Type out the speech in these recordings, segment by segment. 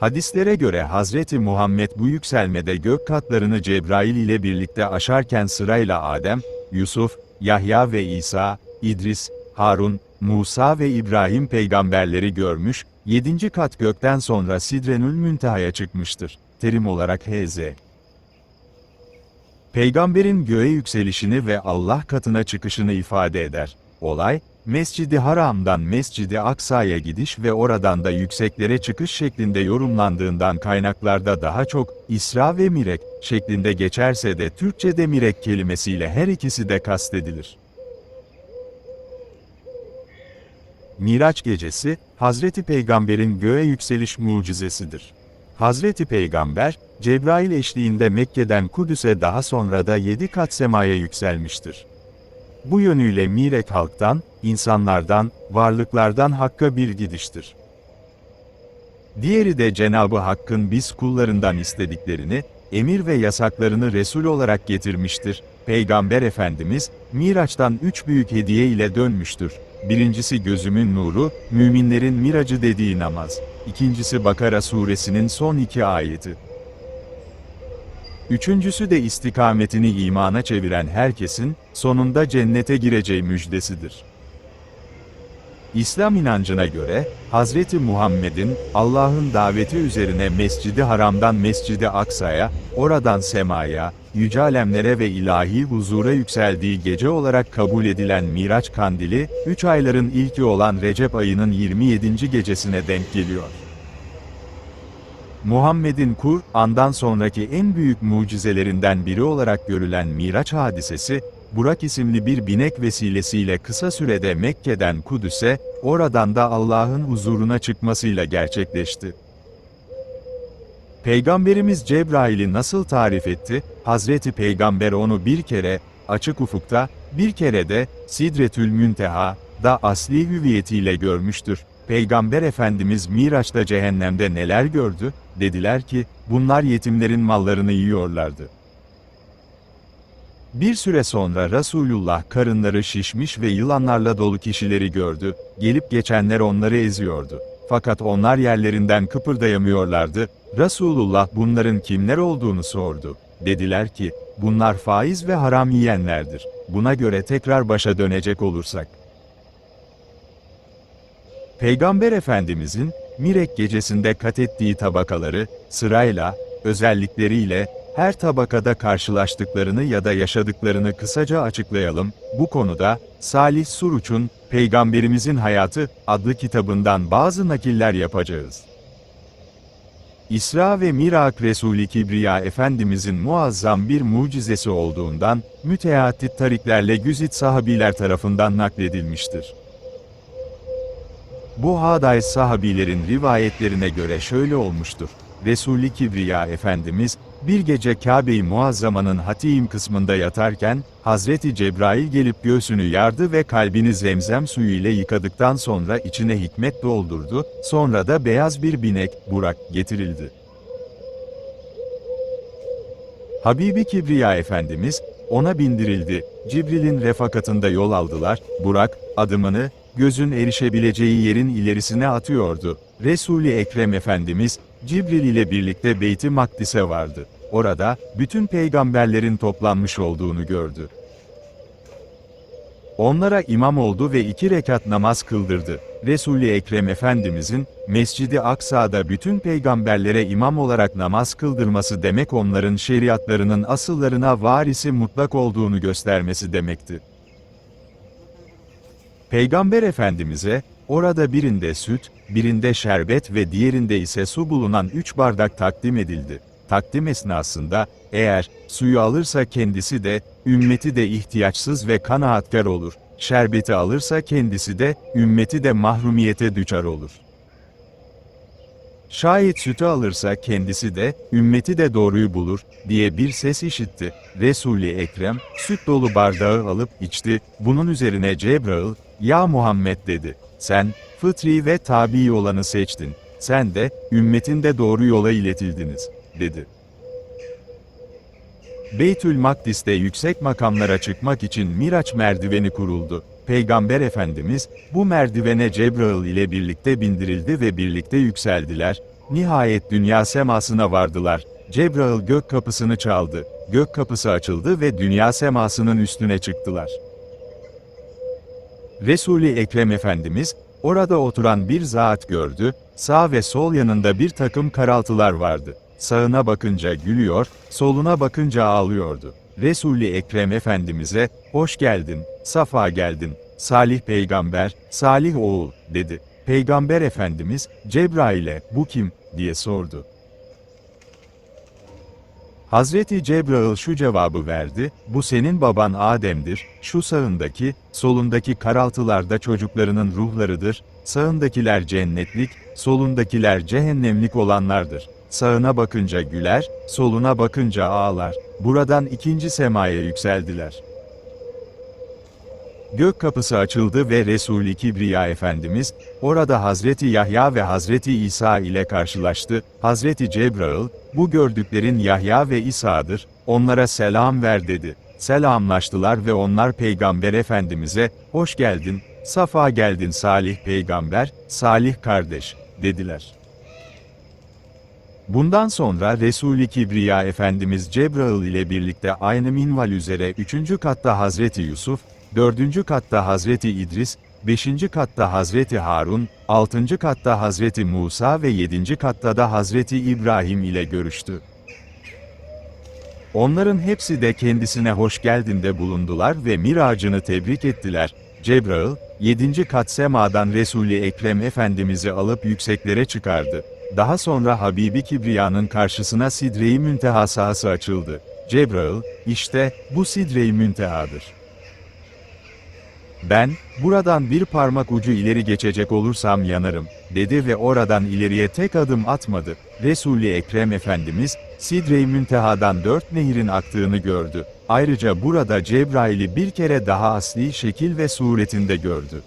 Hadislere göre Hazreti Muhammed bu yükselmede gök katlarını Cebrail ile birlikte aşarken sırayla Adem, Yusuf, Yahya ve İsa, İdris, Harun, Musa ve İbrahim peygamberleri görmüş, yedinci kat gökten sonra Sidrenül Münteha'ya çıkmıştır. Terim olarak H.Z. Peygamberin göğe yükselişini ve Allah katına çıkışını ifade eder. Olay, Mescidi Haram'dan Mescidi Aksa'ya gidiş ve oradan da yükseklere çıkış şeklinde yorumlandığından kaynaklarda daha çok İsra ve Mirek şeklinde geçerse de Türkçe'de Mirek kelimesiyle her ikisi de kastedilir. Miraç gecesi, Hazreti Peygamber'in göğe yükseliş mucizesidir. Hazreti Peygamber, Cebrail eşliğinde Mekke'den Kudüs'e daha sonra da yedi kat semaya yükselmiştir. Bu yönüyle Mirek halktan, insanlardan, varlıklardan Hakk'a bir gidiştir. Diğeri de Cenabı Hakk'ın biz kullarından istediklerini, emir ve yasaklarını Resul olarak getirmiştir. Peygamber Efendimiz, Miraç'tan üç büyük hediye ile dönmüştür. Birincisi gözümün nuru, müminlerin miracı dediği namaz. İkincisi Bakara suresinin son iki ayeti. Üçüncüsü de istikametini imana çeviren herkesin, sonunda cennete gireceği müjdesidir. İslam inancına göre, Hazreti Muhammed'in, Allah'ın daveti üzerine Mescidi Haram'dan Mescidi Aksa'ya, oradan semaya, yüce alemlere ve ilahi huzura yükseldiği gece olarak kabul edilen Miraç Kandili, 3 ayların ilki olan Recep ayının 27. gecesine denk geliyor. Muhammed'in Kur'an'dan sonraki en büyük mucizelerinden biri olarak görülen Miraç hadisesi, Burak isimli bir binek vesilesiyle kısa sürede Mekke'den Kudüs'e, oradan da Allah'ın huzuruna çıkmasıyla gerçekleşti. Peygamberimiz Cebrail'i nasıl tarif etti? Hazreti Peygamber onu bir kere, açık ufukta, bir kere de, Sidretül Münteha, da asli hüviyetiyle görmüştür. Peygamber Efendimiz Miraç'ta cehennemde neler gördü? Dediler ki, bunlar yetimlerin mallarını yiyorlardı. Bir süre sonra Resulullah karınları şişmiş ve yılanlarla dolu kişileri gördü, gelip geçenler onları eziyordu. Fakat onlar yerlerinden kıpırdayamıyorlardı, Resulullah bunların kimler olduğunu sordu. Dediler ki, bunlar faiz ve haram yiyenlerdir. Buna göre tekrar başa dönecek olursak. Peygamber Efendimizin, Mirek gecesinde kat ettiği tabakaları, sırayla, özellikleriyle, her tabakada karşılaştıklarını ya da yaşadıklarını kısaca açıklayalım. Bu konuda, Salih Suruç'un, Peygamberimizin Hayatı, adlı kitabından bazı nakiller yapacağız. İsra ve Mirak Resulü Kibriya Efendimizin muazzam bir mucizesi olduğundan, müteaddit tariklerle güzit sahabiler tarafından nakledilmiştir. Bu hadis sahabilerin rivayetlerine göre şöyle olmuştur. Resul-i Kibriya Efendimiz, bir gece Kabe-i Muazzama'nın hatim kısmında yatarken, Hazreti Cebrail gelip göğsünü yardı ve kalbini zemzem suyu ile yıkadıktan sonra içine hikmet doldurdu, sonra da beyaz bir binek, Burak, getirildi. Habibi Kibriya Efendimiz, ona bindirildi, Cibril'in refakatında yol aldılar, Burak, adımını, gözün erişebileceği yerin ilerisine atıyordu. Resul-i Ekrem Efendimiz, Cibril ile birlikte Beyt-i Makdis'e vardı. Orada, bütün peygamberlerin toplanmış olduğunu gördü. Onlara imam oldu ve iki rekat namaz kıldırdı. Resul-i Ekrem Efendimizin, Mescidi Aksa'da bütün peygamberlere imam olarak namaz kıldırması demek onların şeriatlarının asıllarına varisi mutlak olduğunu göstermesi demekti. Peygamber Efendimiz'e, orada birinde süt, birinde şerbet ve diğerinde ise su bulunan üç bardak takdim edildi. Takdim esnasında, eğer suyu alırsa kendisi de, ümmeti de ihtiyaçsız ve kanaatkar olur. Şerbeti alırsa kendisi de, ümmeti de mahrumiyete düçar olur. Şayet sütü alırsa kendisi de, ümmeti de doğruyu bulur, diye bir ses işitti. Resul-i Ekrem, süt dolu bardağı alıp içti, bunun üzerine Cebrail, ya Muhammed dedi, sen, fıtri ve tabi olanı seçtin, sen de, ümmetin de doğru yola iletildiniz, dedi. Beytül Makdis'te yüksek makamlara çıkmak için Miraç merdiveni kuruldu. Peygamber Efendimiz, bu merdivene Cebrail ile birlikte bindirildi ve birlikte yükseldiler. Nihayet dünya semasına vardılar. Cebrail gök kapısını çaldı. Gök kapısı açıldı ve dünya semasının üstüne çıktılar. Resul-i Ekrem Efendimiz, orada oturan bir zat gördü, sağ ve sol yanında bir takım karaltılar vardı. Sağına bakınca gülüyor, soluna bakınca ağlıyordu. Resul-i Ekrem Efendimiz'e, hoş geldin, safa geldin, salih peygamber, salih oğul, dedi. Peygamber Efendimiz, Cebrail'e, bu kim, diye sordu. Hazreti Cebrail şu cevabı verdi, bu senin baban Adem'dir, şu sağındaki, solundaki karaltılarda çocuklarının ruhlarıdır, sağındakiler cennetlik, solundakiler cehennemlik olanlardır. Sağına bakınca güler, soluna bakınca ağlar. Buradan ikinci semaya yükseldiler. Gök kapısı açıldı ve Resul-i Kibriya Efendimiz, orada Hazreti Yahya ve Hazreti İsa ile karşılaştı. Hazreti Cebrail, bu gördüklerin Yahya ve İsa'dır, onlara selam ver dedi. Selamlaştılar ve onlar Peygamber Efendimiz'e, hoş geldin, safa geldin Salih Peygamber, Salih kardeş, dediler. Bundan sonra Resul-i Kibriya Efendimiz Cebrail ile birlikte aynı minval üzere 3. katta Hazreti Yusuf, 4. katta Hazreti İdris, 5. katta Hazreti Harun, 6. katta Hazreti Musa ve 7. katta da Hazreti İbrahim ile görüştü. Onların hepsi de kendisine hoş geldinde bulundular ve miracını tebrik ettiler. Cebrail, 7. kat semadan Resul-i Ekrem Efendimiz'i alıp yükseklere çıkardı. Daha sonra Habibi Kibriya'nın karşısına Sidre-i Münteha sahası açıldı. Cebrail, işte, bu Sidre-i Münteha'dır. Ben, buradan bir parmak ucu ileri geçecek olursam yanarım, dedi ve oradan ileriye tek adım atmadı. Resul-i Ekrem Efendimiz, Sidre-i Münteha'dan dört nehirin aktığını gördü. Ayrıca burada Cebrail'i bir kere daha asli şekil ve suretinde gördü.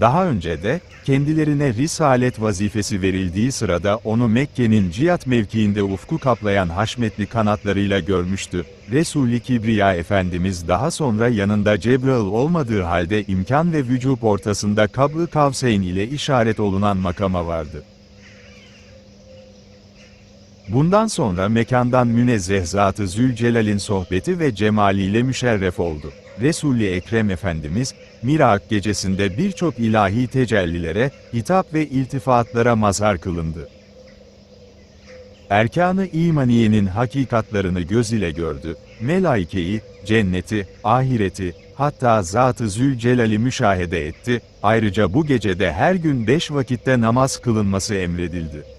Daha önce de, kendilerine risalet vazifesi verildiği sırada onu Mekke'nin Ciyat mevkiinde ufku kaplayan haşmetli kanatlarıyla görmüştü. Resul-i Kibriya Efendimiz daha sonra yanında Cebrail olmadığı halde imkan ve vücub ortasında Kabı Kavseyn ile işaret olunan makama vardı. Bundan sonra mekandan münezzeh Zat-ı Zülcelal'in sohbeti ve cemaliyle müşerref oldu. Resul-i Ekrem Efendimiz, Mirak gecesinde birçok ilahi tecellilere, hitap ve iltifatlara mazhar kılındı. Erkanı imaniyenin hakikatlarını göz ile gördü, melaikeyi, cenneti, ahireti, hatta Zat-ı Zülcelal'i müşahede etti, ayrıca bu gecede her gün beş vakitte namaz kılınması emredildi.